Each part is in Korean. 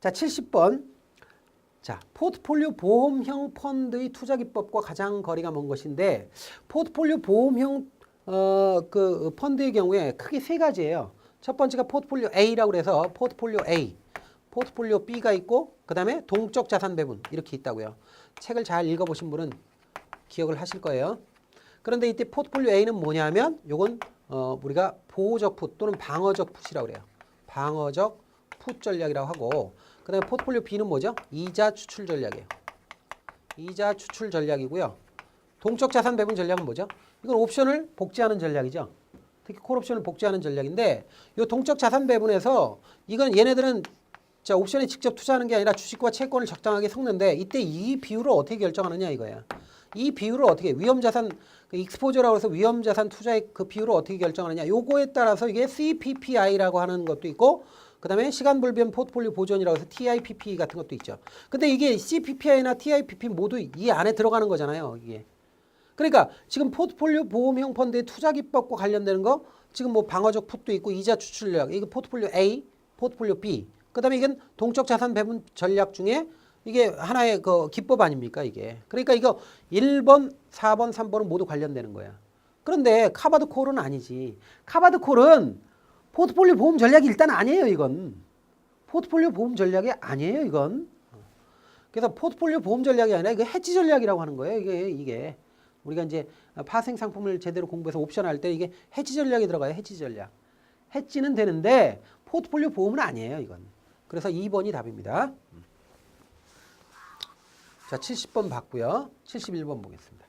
자, 70번. 자, 포트폴리오 보험형 펀드의 투자 기법과 가장 거리가 먼 것인데 포트폴리오 보험형 어, 그 펀드의 경우에 크게 세 가지예요. 첫 번째가 포트폴리오 A라고 그래서 포트폴리오 A, 포트폴리오 B가 있고 그다음에 동적 자산 배분 이렇게 있다고요. 책을 잘 읽어 보신 분은 기억을 하실 거예요. 그런데 이때 포트폴리오 A는 뭐냐면 요건 어, 우리가 보호적 풋 또는 방어적 풋이라고 그래요. 방어적 풋 전략이라고 하고 그 다음에 포트폴리오 B는 뭐죠? 이자 추출 전략이에요. 이자 추출 전략이고요. 동적 자산 배분 전략은 뭐죠? 이건 옵션을 복제하는 전략이죠. 특히 콜 옵션을 복제하는 전략인데 이 동적 자산 배분에서 이건 얘네들은 자 옵션에 직접 투자하는 게 아니라 주식과 채권을 적당하게 섞는데 이때 이 비율을 어떻게 결정하느냐 이거야. 이 비율을 어떻게 위험 자산 그 익스포저라고 해서 위험 자산 투자의 그 비율을 어떻게 결정하느냐. 요거에 따라서 이게 CPPI라고 하는 것도 있고 그 다음에 시간 불변 포트폴리오 보존이라고 해서 TIPP 같은 것도 있죠. 근데 이게 CPPI나 TIPP 모두 이 안에 들어가는 거잖아요, 이게. 그러니까 지금 포트폴리오 보험형 펀드의 투자 기법과 관련되는 거 지금 뭐 방어적 풋도 있고 이자 추출력 이거 포트폴리오 A, 포트폴리오 B. 그다음에 이건 동적 자산 배분 전략 중에 이게 하나의 그 기법 아닙니까 이게. 그러니까 이거 1번, 4번, 3번은 모두 관련되는 거야. 그런데 카바드 콜은 아니지. 카바드 콜은 포트폴리오 보험 전략이 일단 아니에요, 이건. 포트폴리오 보험 전략이 아니에요, 이건. 그래서 포트폴리오 보험 전략이 아니라 이거 해지 전략이라고 하는 거예요, 이게 이게. 우리가 이제 파생 상품을 제대로 공부해서 옵션 할 때 이게 해지 전략이 들어가요. 해지 전략. 해지는 되는데 포트폴리오 보험은 아니에요, 이건. 그래서 2번이 답입니다. 자, 70번 봤고요. 71번 보겠습니다.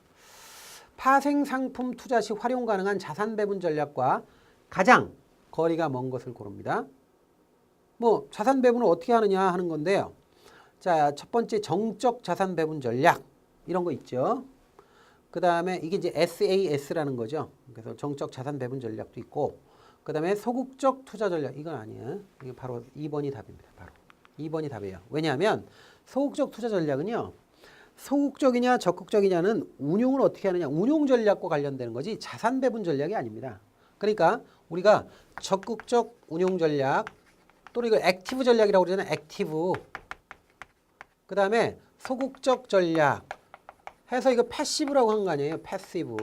파생 상품 투자 시 활용 가능한 자산 배분 전략과 가장 거리가 먼 것을 고릅니다. 뭐 자산 배분을 어떻게 하느냐 하는 건데요. 자, 첫 번째 정적 자산 배분 전략 이런 거 있죠. 그 다음에 이게 이제 SAS라는 거죠. 그래서 정적 자산 배분 전략도 있고, 그 다음에 소극적 투자 전략 이건 아니에요. 이게 바로 2번이 답입니다. 바로 2번이 답이에요. 왜냐하면 소극적 투자 전략은요. 소극적이냐 적극적이냐는 운용을 어떻게 하느냐 운용 전략과 관련되는 거지 자산 배분 전략이 아닙니다. 그러니까 우리가 적극적 운용 전략 또는 이걸 액티브 전략이라고 그러잖아요. 액티브. 그 다음에 소극적 전략 해서 이거 패시브라고 한 거 아니에요. 패시브.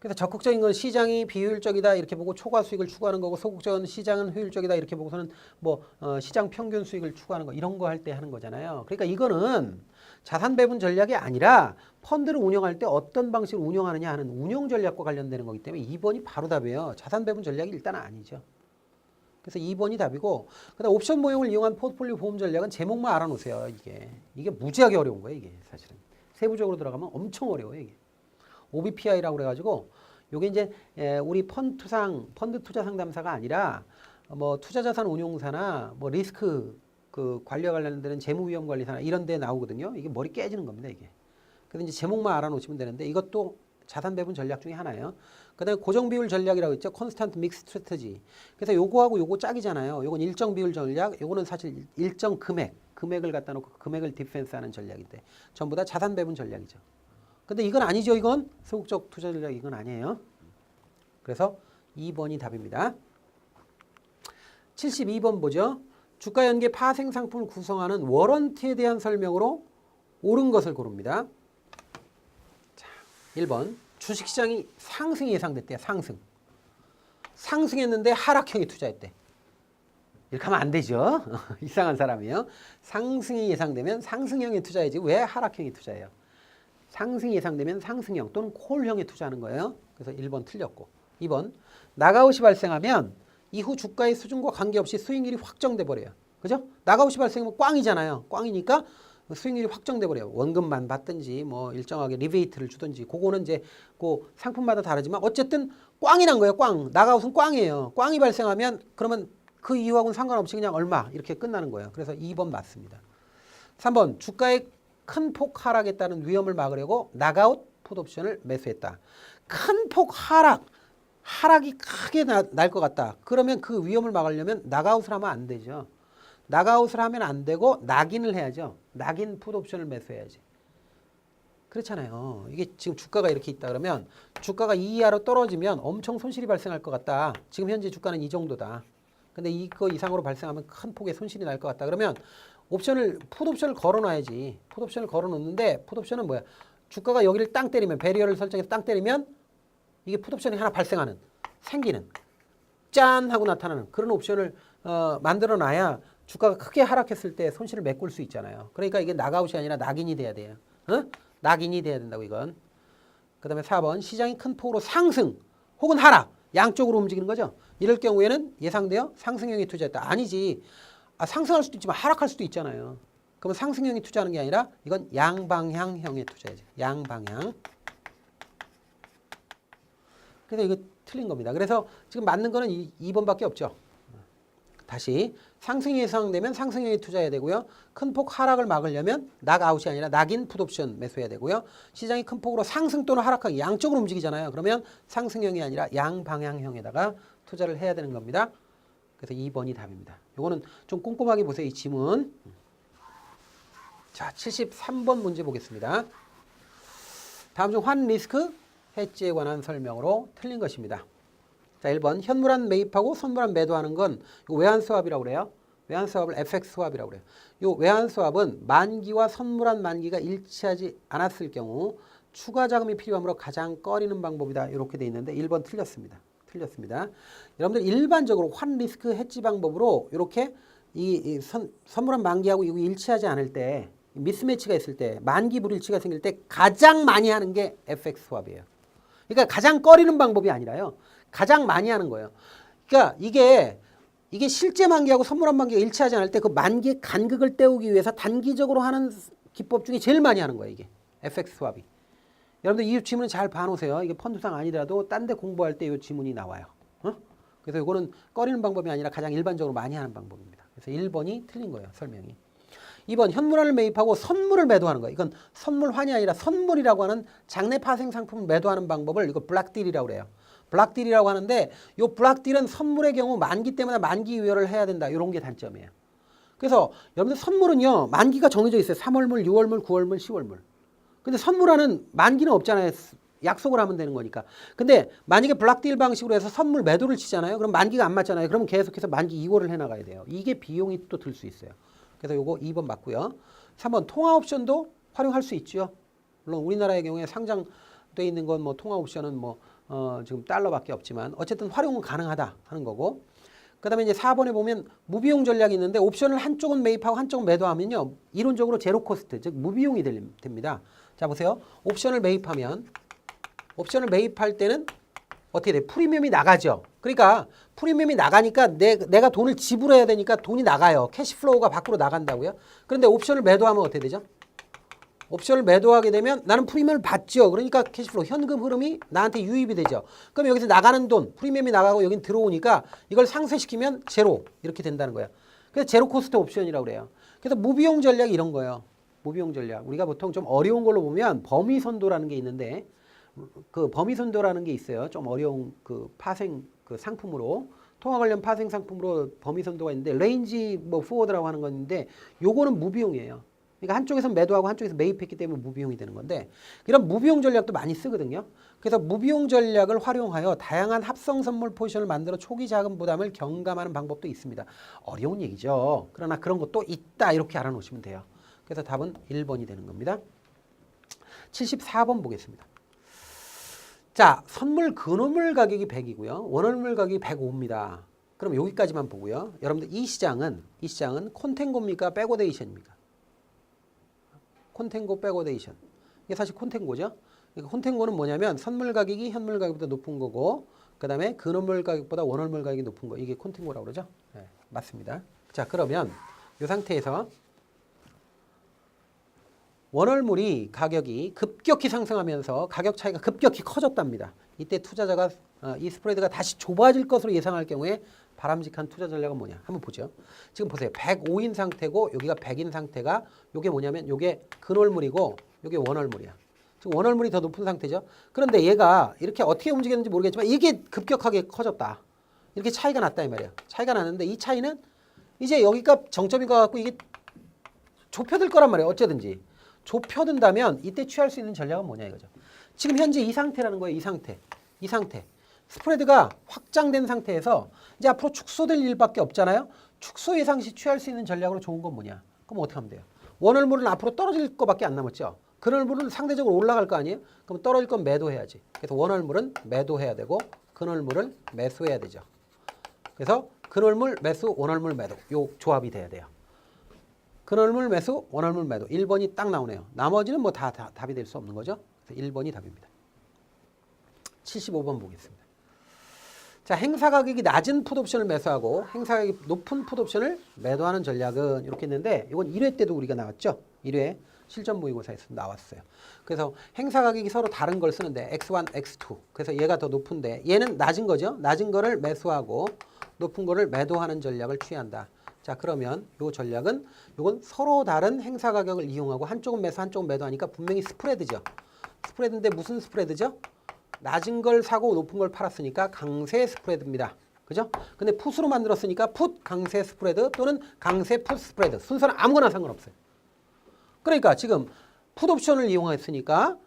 어? 그래서 적극적인 건 시장이 비효율적이다 이렇게 보고 초과 수익을 추구하는 거고 소극적인 시장은 효율적이다 이렇게 보고서는 뭐 어, 시장 평균 수익을 추구하는 거 이런 거 할 때 하는 거잖아요. 그러니까 이거는 자산 배분 전략이 아니라 펀드를 운영할 때 어떤 방식으로 운영하느냐 하는 운영 전략과 관련되는 거기 때문에 2번이 바로 답이에요. 자산 배분 전략이 일단 아니죠. 그래서 2번이 답이고 그다음 옵션 모형을 이용한 포트폴리오 보험 전략은 제목만 알아놓으세요. 이게 이게 무지하게 어려운 거예요. 이게 사실은 세부적으로 들어가면 엄청 어려워요. 이게 OBPI라고 그래가지고 요게 이제 에, 우리 펀드상 펀드 투자 상담사가 아니라 뭐 투자자산 운용사나 뭐 리스크 그 관리와 관련되는 재무 위험 관리사나 이런 데 나오거든요. 이게 머리 깨지는 겁니다. 이게 그래서 이제 제목만 알아놓으시면 되는데 이것도 자산 배분 전략 중에 하나예요. 그다음에 고정 비율 전략이라고 있죠. 컨스탄트 믹스 스트래터지. 그래서 요거하고 요거 짝이잖아요. 요건 일정 비율 전략, 요거는 사실 일정 금액, 금액을 갖다 놓고 금액을 디펜스하는 전략인데 전부 다 자산 배분 전략이죠. 근데 이건 아니죠. 이건 소극적 투자 전략 이건 아니에요. 그래서 2번이 답입니다. 72번 보죠. 주가 연계 파생 상품을 구성하는 워런티에 대한 설명으로 옳은 것을 고릅니다. 자, 1번. 주식시장이 상승이 예상됐대요. 상승. 상승했는데 하락형이 투자했대. 이렇게 하면 안 되죠. 이상한 사람이에요. 상승이 예상되면 상승형에 투자해야지 왜 하락형에 투자해요? 상승이 예상되면 상승형 또는 콜형에 투자하는 거예요. 그래서 1번 틀렸고 2번 나가웃이 발생하면 이후 주가의 수준과 관계없이 수익률이 확정돼 버려요. 그죠? 나가웃이 발생하면 꽝이잖아요. 꽝이니까 수익률이 확정돼 버려요. 원금만 받든지 뭐 일정하게 리베이트를 주든지 그거는 이제 그 상품마다 다르지만 어쨌든 꽝이 난 거예요. 꽝. 나가웃은 꽝이에요. 꽝이 발생하면 그러면 그 이유하고는 상관없이 그냥 얼마 이렇게 끝나는 거예요. 그래서 2번 맞습니다. 3번 주가의 큰 폭 하락에 따른 위험을 막으려고 나가웃 풋옵션을 매수했다. 큰 폭 하락 하락이 크게 날 것 같다. 그러면 그 위험을 막으려면 나가웃을 하면 안 되죠. 나가웃을 하면 안 되고 낙인을 해야죠. 낙인 풋옵션을 매수해야지. 그렇잖아요. 이게 지금 주가가 이렇게 있다 그러면 주가가 이 이하로 떨어지면 엄청 손실이 발생할 것 같다. 지금 현재 주가는 이 정도다. 근데 이거 이상으로 발생하면 큰 폭의 손실이 날 것 같다. 그러면 옵션을 풋 옵션을 걸어놔야지. 풋 옵션을 걸어놓는데 풋 옵션은 뭐야? 주가가 여기를 땅 때리면 베리어를 설정해서 땅 때리면 이게 풋 옵션이 하나 발생하는 생기는 짠 하고 나타나는 그런 옵션을 어, 만들어놔야 주가가 크게 하락했을 때 손실을 메꿀 수 있잖아요. 그러니까 이게 낙아웃이 아니라 낙인이 돼야 돼요. 어? 낙인이 돼야 된다고 이건. 그 다음에 4번 시장이 큰 폭으로 상승 혹은 하락 양쪽으로 움직이는 거죠. 이럴 경우에는 예상되어 상승형이 투자했다. 아니지. 아, 상승할 수도 있지만 하락할 수도 있잖아요. 그러면 상승형이 투자하는 게 아니라 이건 양방향형에 투자해야죠. 양방향. 그래서 이거 틀린 겁니다. 그래서 지금 맞는 거는 이, 2번밖에 없죠. 다시 상승이 예상되면 상승형에 투자해야 되고요. 큰 폭 하락을 막으려면 낙 아웃이 아니라 낙인 풋옵션 매수해야 되고요. 시장이 큰 폭으로 상승 또는 하락하기 양쪽으로 움직이잖아요. 그러면 상승형이 아니라 양방향형에다가 투자를 해야 되는 겁니다. 그래서 2번이 답입니다. 요거는 좀 꼼꼼하게 보세요. 이 지문. 자, 73번 문제 보겠습니다. 다음 중 환 리스크 해지에 관한 설명으로 틀린 것입니다. 자, 1번 현물한 매입하고 선물한 매도하는 건 외환 수합이라고 그래요. 외환 수합을 FX 수합이라고 그래요. 요 외환 수합은 만기와 선물한 만기가 일치하지 않았을 경우 추가 자금이 필요하므로 가장 꺼리는 방법이다. 이렇게 돼 있는데 1번 틀렸습니다. 틀렸습니다. 여러분들 일반적으로 환 리스크 해지 방법으로 이렇게 이, 이 선, 선물한 만기하고 이거 일치하지 않을 때 미스매치가 있을 때 만기 불일치가 생길 때 가장 많이 하는 게 FX 수합이에요. 그러니까 가장 꺼리는 방법이 아니라요. 가장 많이 하는 거예요. 그러니까 이게 이게 실제 만기하고 선물한 만기가 일치하지 않을 때 그 만기의 간극을 때우기 위해서 단기적으로 하는 기법 중에 제일 많이 하는 거예요. 이게 FX 수합이. 여러분들 이 지문은 잘 봐놓으세요. 이게 펀드상 아니더라도 딴 데 공부할 때 이 지문이 나와요. 어? 그래서 이거는 꺼리는 방법이 아니라 가장 일반적으로 많이 하는 방법입니다. 그래서 1번이 틀린 거예요. 설명이. 2번 현물화를 매입하고 선물을 매도하는 거예요. 이건 선물 환이 아니라 선물이라고 하는 장내 파생 상품을 매도하는 방법을 이거 블락딜이라고 그래요. 블락딜이라고 하는데 요 블락딜은 선물의 경우 만기 때문에 만기 유효를 해야 된다. 이런 게 단점이에요. 그래서 여러분들 선물은요. 만기가 정해져 있어요. 3월물, 6월물, 9월물, 10월물. 근데 선물하는 만기는 없잖아요. 약속을 하면 되는 거니까. 근데 만약에 블락딜 방식으로 해서 선물 매도를 치잖아요. 그럼 만기가 안 맞잖아요. 그러면 계속해서 만기 2월을 해 나가야 돼요. 이게 비용이 또 들 수 있어요. 그래서 요거 2번 맞고요. 3번 통화 옵션도 활용할 수 있죠. 물론 우리나라의 경우에 상장돼 있는 건 뭐 통화 옵션은 뭐 어, 지금 달러밖에 없지만 어쨌든 활용은 가능하다 하는 거고. 그다음에 이제 4번에 보면 무비용 전략이 있는데 옵션을 한쪽은 매입하고 한쪽은 매도하면요. 이론적으로 제로 코스트 즉 무비용이 될- 됩니다. 자 보세요. 옵션을 매입하면 옵션을 매입할 때는 어떻게 돼? 프리미엄이 나가죠. 그러니까 프리미엄이 나가니까 내, 내가 돈을 지불해야 되니까 돈이 나가요. 캐시플로우가 밖으로 나간다고요. 그런데 옵션을 매도하면 어떻게 되죠? 옵션을 매도하게 되면 나는 프리미엄을 받죠. 그러니까 캐시플로우 현금 흐름이 나한테 유입이 되죠. 그럼 여기서 나가는 돈 프리미엄이 나가고 여긴 들어오니까 이걸 상쇄시키면 제로 이렇게 된다는 거예요. 그래서 제로 코스트 옵션이라고 그래요. 그래서 무비용 전략이 이런 거예요. 무비용 전략. 우리가 보통 좀 어려운 걸로 보면 범위 선도라는 게 있는데 그 범위 선도라는 게 있어요. 좀 어려운 그 파생 그 상품으로 통화 관련 파생 상품으로 범위 선도가 있는데 레인지 뭐 포워드라고 하는 건데 요거는 무비용이에요. 그러니까 한쪽에서 매도하고 한쪽에서 매입했기 때문에 무비용이 되는 건데 이런 무비용 전략도 많이 쓰거든요. 그래서 무비용 전략을 활용하여 다양한 합성 선물 포지션을 만들어 초기 자금 부담을 경감하는 방법도 있습니다. 어려운 얘기죠. 그러나 그런 것도 있다 이렇게 알아놓으시면 돼요. 그래서 답은 1번이 되는 겁니다. 74번 보겠습니다. 자, 선물 근원물 가격이 100이고요. 원월물 가격이 105입니다. 그럼 여기까지만 보고요. 여러분들 이 시장은 이 시장은 콘텐고입니까? 백오데이션입니까? 콘텐고 백오데이션. 이게 사실 콘텐고죠. 그러니까 콘텐고는 뭐냐면 선물 가격이 현물 가격보다 높은 거고 그다음에 근원물 가격보다 원월물 가격이 높은 거. 이게 콘텐고라고 그러죠. 네, 맞습니다. 자, 그러면 이 상태에서 원월물이 가격이 급격히 상승하면서 가격 차이가 급격히 커졌답니다. 이때 투자자가 어, 이 스프레드가 다시 좁아질 것으로 예상할 경우에 바람직한 투자 전략은 뭐냐? 한번 보죠. 지금 보세요. 105인 상태고 여기가 100인 상태가 이게 뭐냐면 이게 근월물이고 이게 원월물이야. 지금 원월물이 더 높은 상태죠. 그런데 얘가 이렇게 어떻게 움직였는지 모르겠지만 이게 급격하게 커졌다. 이렇게 차이가 났다 이 말이야. 차이가 났는데 이 차이는 이제 여기가 정점인 것 같고 이게 좁혀들 거란 말이에요. 어쩌든지. 좁혀든다면 이때 취할 수 있는 전략은 뭐냐 이거죠. 지금 현재 이 상태라는 거예요. 이 상태. 이 상태. 스프레드가 확장된 상태에서 이제 앞으로 축소될 일밖에 없잖아요. 축소 예상 시 취할 수 있는 전략으로 좋은 건 뭐냐? 그럼 어떻게 하면 돼요? 원월물은 앞으로 떨어질 거밖에 안 남았죠. 근월물은 상대적으로 올라갈 거 아니에요? 그럼 떨어질 건 매도해야지. 그래서 원월물은 매도해야 되고 근월물은 매수해야 되죠. 그래서 근월물 매수 원월물 매도 요 조합이 돼야 돼요. 근월물 매수 원월물 매도 1번이 딱 나오네요. 나머지는 뭐 다 답이 될 수 없는 거죠. 그래서 1번이 답입니다. 75번 보겠습니다. 자, 행사 가격이 낮은 풋옵션을 매수하고 행사 가격이 높은 풋옵션을 매도하는 전략은 이렇게 있는데 이건 1회 때도 우리가 나왔죠. 1회 실전 모의고사에서 나왔어요. 그래서 행사 가격이 서로 다른 걸 쓰는데 x1, x2. 그래서 얘가 더 높은데 얘는 낮은 거죠. 낮은 거를 매수하고 높은 거를 매도하는 전략을 취한다. 자, 그러면 요 전략은 요건 서로 다른 행사 가격을 이용하고 한쪽은 매수, 한쪽은 매도하니까 분명히 스프레드죠. 스프레드인데 무슨 스프레드죠? 낮은 걸 사고 높은 걸 팔았으니까 강세 스프레드입니다. 그죠? 근데 풋으로 만들었으니까 풋 강세 스프레드 또는 강세 풋 스프레드. 순서는 아무거나 상관없어요. 그러니까 지금 풋 옵션을 이용했으니까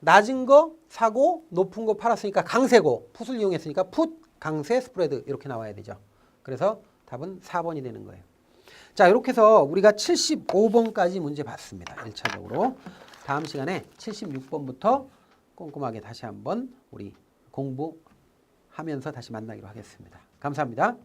낮은 거 사고 높은 거 팔았으니까 강세고 풋을 이용했으니까 풋 강세 스프레드 이렇게 나와야 되죠. 그래서 답은 4번이 되는 거예요. 자, 이렇게 해서 우리가 75번까지 문제 봤습니다. 1차적으로. 다음 시간에 76번부터 꼼꼼하게 다시 한번 우리 공부하면서 다시 만나기로 하겠습니다. 감사합니다.